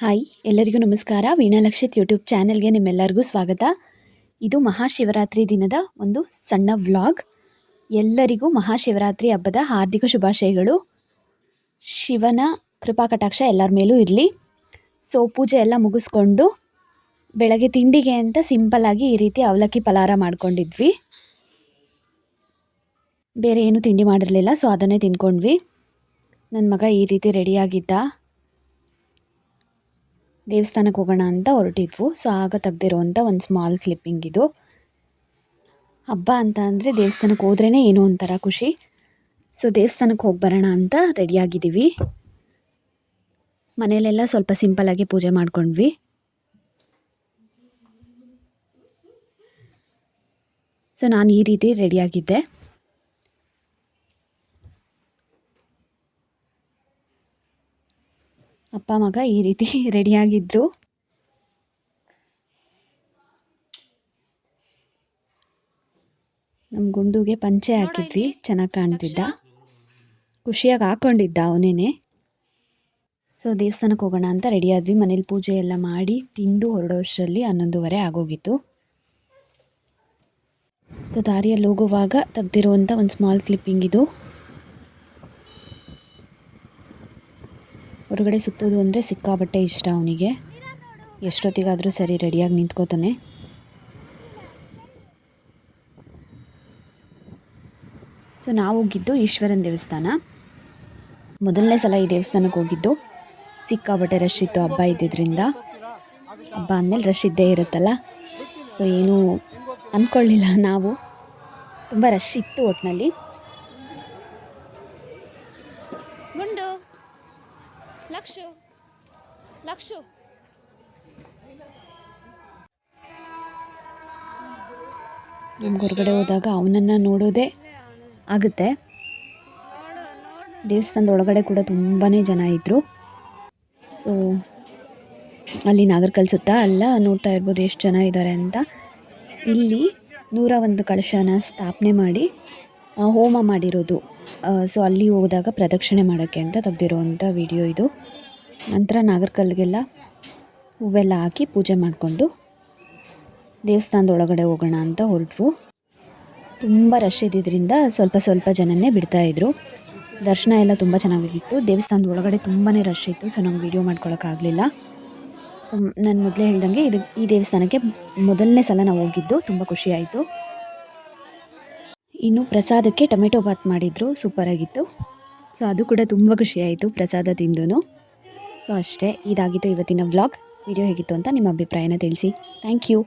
Hi, ಎಲ್ಲರಿಗೂ ನಮಸ್ಕಾರ. ವೀಣಾಲಕ್ಷಿತ್ YouTube ಚಾನೆಲ್ಗೆ ನಿಮ್ಮೆಲ್ಲರಿಗೂ ಸ್ವಾಗತ. ಇದು ಮಹಾಶಿವರಾತ್ರಿ ದಿನದ ಒಂದು ಸಣ್ಣ ವ್ಲಾಗ್. ಎಲ್ಲರಿಗೂ ಮಹಾಶಿವರಾತ್ರಿ ಹಬ್ಬದ ಹಾರ್ದಿಕ ಶುಭಾಶಯಗಳು. ಶಿವನ ಕೃಪಾ ಕಟಾಕ್ಷ ಎಲ್ಲರ ಮೇಲೂ ಇರಲಿ. ಸೊ ಪೂಜೆ ಎಲ್ಲ ಮುಗಿಸ್ಕೊಂಡು ಬೆಳಗ್ಗೆ ತಿಂಡಿಗೆ ಅಂತ ಸಿಂಪಲ್ಲಾಗಿ ಈ ರೀತಿ ಅವಲಕ್ಕಿ ಪಲಾರ ಮಾಡ್ಕೊಂಡಿದ್ವಿ. ಬೇರೆ ಏನೂ ತಿಂಡಿ ಮಾಡಿರಲಿಲ್ಲ ಸೊ ಅದನ್ನೇ ತಿನ್ಕೊಂಡ್ವಿ. ನನ್ನ ಮಗ ಈ ರೀತಿ ರೆಡಿಯಾಗಿದ್ದ ದೇವಸ್ಥಾನಕ್ಕೆ ಹೋಗೋಣ ಅಂತ ಹೊರಟಿದ್ವು. ಸೊ ಆಗ ತೆಗ್ದಿರೋವಂಥ ಒಂದು ಸ್ಮಾಲ್ ಕ್ಲಿಪ್ಪಿಂಗ್ ಇದು. ಹಬ್ಬ ಅಂತ ಅಂದರೆ ದೇವಸ್ಥಾನಕ್ಕೆ ಹೋದ್ರೇ ಏನೋ ಒಂಥರ ಖುಷಿ. ಸೊ ದೇವಸ್ಥಾನಕ್ಕೆ ಹೋಗಿ ಬರೋಣ ಅಂತ ರೆಡಿಯಾಗಿದ್ದೀವಿ ಮನೆಯಲ್ಲೆಲ್ಲ ಸ್ವಲ್ಪ ಸಿಂಪಲ್ಲಾಗಿ ಪೂಜೆ ಮಾಡ್ಕೊಂಡ್ವಿ. ಸೊ ನಾನು ಈ ರೀತಿ ರೆಡಿಯಾಗಿದ್ದೆ ಅಪ್ಪ ಮಗ ಈ ರೀತಿ ರೆಡಿಯಾಗಿದ್ದರು ನಮ್ಮ ಗುಂಡುಗೆ ಪಂಚೆ ಹಾಕಿದ್ವಿ ಚೆನ್ನಾಗಿ ಕಾಣ್ತಿದ್ದ. ಖುಷಿಯಾಗಿ ಹಾಕ್ಕೊಂಡಿದ್ದ ಅವನೇನೆ. ಸೊ ದೇವಸ್ಥಾನಕ್ಕೆ ಹೋಗೋಣ ಅಂತ ರೆಡಿ ಆದ್ವಿ. ಮನೇಲಿ ಪೂಜೆ ಎಲ್ಲ ಮಾಡಿ ತಿಂದು ಹೊರಡೋಷ್ಟರಲ್ಲಿ ಹನ್ನೊಂದುವರೆ ಆಗೋಗಿತ್ತು. ಸೊ ದಾರಿಯಲ್ಲಿ ಹೋಗುವಾಗ ತೆಗ್ದಿರುವಂಥ ಒಂದು ಸ್ಮಾಲ್ ಕ್ಲಿಪ್ಪಿಂಗ್ ಇದು. ಹೊರಗಡೆ ಸುತ್ತೋದು ಅಂದರೆ ಸಿಕ್ಕಾಬಟ್ಟೆ ಇಷ್ಟ ಅವನಿಗೆ. ಎಷ್ಟೊತ್ತಿಗಾದರೂ ಸರಿ ರೆಡಿಯಾಗಿ ನಿಂತ್ಕೋತಾನೆ. ಸೊ, ನಾವು ಹೋಗಿದ್ದು ಈಶ್ವರನ ದೇವಸ್ಥಾನ. ಮೊದಲನೇ ಸಲ ಈ ದೇವಸ್ಥಾನಕ್ಕೆ ಹೋಗಿದ್ದು. ಸಿಕ್ಕಾಬಟ್ಟೆ ರಶ್ ಇತ್ತು ಹಬ್ಬ ಇದ್ದಿದ್ದರಿಂದ ಹಬ್ಬ ಅಂದಮೇಲೆ ರಶ್ ಇದ್ದೇ ಇರುತ್ತಲ್ಲ. ಸೊ, ಏನೂ ಅಂದ್ಕೊಳ್ಳಿಲ್ಲ ನಾವು. ತುಂಬ ರಶ್ ಇತ್ತು ಒಟ್ಟಿನಲ್ಲಿ ಗುಂಡು. ಲಕ್ಷು. ಲಕ್ಷು. ನಮ್ಗೆ ಹೊರಗಡೆ ಹೋದಾಗ ಅವನನ್ನು ನೋಡೋದೇ ಆಗುತ್ತೆ. ದೇವಸ್ಥಾನದ ಒಳಗಡೆ ಕೂಡ ತುಂಬಾ ಜನ ಇದ್ದರು ಸೊ ಅಲ್ಲಿ ನಾಗರ್ಕಲ್ ಸುತ್ತ ಅಲ್ಲ, ನೋಡ್ತಾ ಇರ್ಬೋದು ಎಷ್ಟು ಜನ ಇದ್ದಾರೆ ಅಂತ. ಇಲ್ಲಿ ನೂರ ಒಂದು ಕಳಶನ ಸ್ಥಾಪನೆ ಮಾಡಿ ಹೋಮ ಮಾಡಿರೋದು. ಸೊ ಅಲ್ಲಿ ಹೋದಾಗ ಪ್ರದಕ್ಷಿಣೆ ಮಾಡೋಕ್ಕೆ ಅಂತ ತೆಗೆದಿರುವಂಥ ವಿಡಿಯೋ ಇದು. ನಂತರ ನಾಗರ್ಕಲ್ಗೆಲ್ಲ ಹೂವೆಲ್ಲ ಹಾಕಿ ಪೂಜೆ ಮಾಡಿಕೊಂಡು ದೇವಸ್ಥಾನದ ಒಳಗಡೆ ಹೋಗೋಣ ಅಂತ ಹೊರಟ್ವು ತುಂಬ ರಶ್ ಇದ್ದಿದ್ದರಿಂದ ಸ್ವಲ್ಪ ಸ್ವಲ್ಪ ಜನನೇ ಬಿಡ್ತಾಯಿದ್ರು ದರ್ಶನ ಎಲ್ಲ ತುಂಬ ಚೆನ್ನಾಗಿತ್ತು. ದೇವಸ್ಥಾನದ ಒಳಗಡೆ ತುಂಬಾ ರಶ್ ಇತ್ತು ಸೊ ನಂಗೆ ವೀಡಿಯೋ ಮಾಡ್ಕೊಳಕ್ಕಾಗಲಿಲ್ಲ ಸೊ ನಾನು ಮೊದಲೇ ಹೇಳ್ದಂಗೆ ಇದು ಈ ದೇವಸ್ಥಾನಕ್ಕೆ ಮೊದಲನೇ ಸಲ ನಾವು ಹೋಗಿದ್ದು, ತುಂಬ ಖುಷಿಯಾಯಿತು ಇನ್ನು ಪ್ರಸಾದಕ್ಕೆ ಟೊಮೆಟೊ ಬಾತ್ ಮಾಡಿದ್ರು ಸೂಪರಾಗಿತ್ತು ಸೊ ಅದು ಕೂಡ ತುಂಬ ಖುಷಿಯಾಯಿತು ಪ್ರಸಾದ ತಿಂದು ಸೊ ಅಷ್ಟೇ, ಇದಾಗಿತ್ತು ಇವತ್ತಿನ ವ್ಲಾಗ್ ವಿಡಿಯೋ ಹೇಗಿತ್ತು ಅಂತ ನಿಮ್ಮ ಅಭಿಪ್ರಾಯನ ತಿಳಿಸಿ. Thank you